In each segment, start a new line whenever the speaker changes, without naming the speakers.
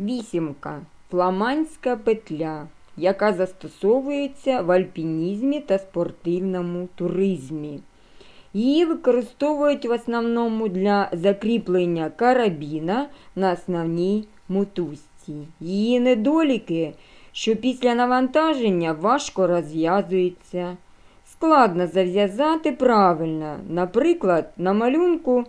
Вісімка. Фламандська петля, яка застосовується в альпінізмі та спортивному туризмі. Її використовують в основному для закріплення карабіна на основній мотузці. Її недоліки, що після навантаження важко розв'язується. Складно зав'язати правильно. Наприклад, на малюнку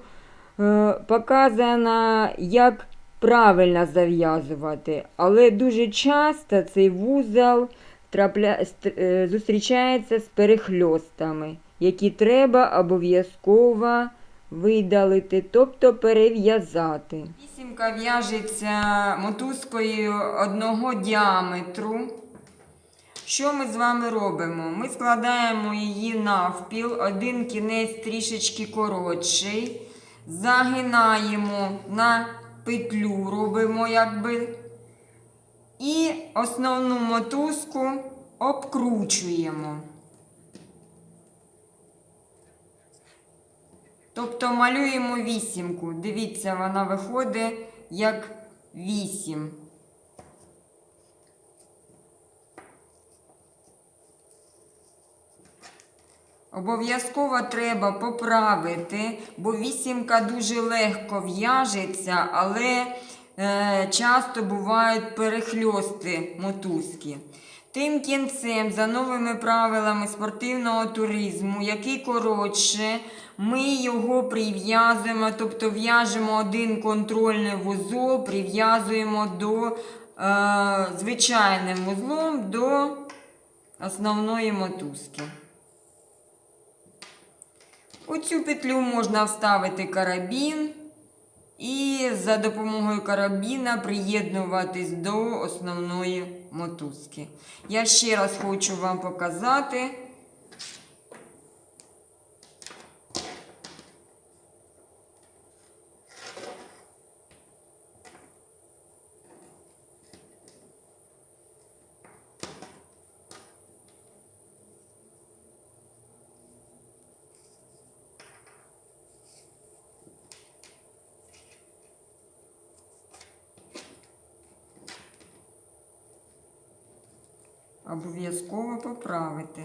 е, показано, як правильно зав'язувати, але дуже часто цей вузол трапля... е, зустрічається з перехльостами, які треба обов'язково видалити, тобто перев'язати. Вісімка в'яжеться мотузкою одного діаметру. Що ми з вами робимо? Ми складаємо її навпіл, один кінець трішечки коротший, загинаємо на петлю, робимо якби. І основну мотузку обкручуємо. Тобто малюємо вісімку. Дивіться, вона виходить як вісім. Обов'язково треба поправити, бо вісімка дуже легко в'яжеться, але е, часто бувають перехльости мотузки. Тим кінцем, за новими правилами спортивного туризму, який коротше, ми його прив'язуємо, тобто в'яжемо один контрольний вузол, прив'язуємо до е, звичайним вузлом до основної мотузки. У цю петлю можна вставити карабін і за допомогою карабіна приєднуватись до основної мотузки. Я ще раз хочу вам показати. Обов'язково поправити.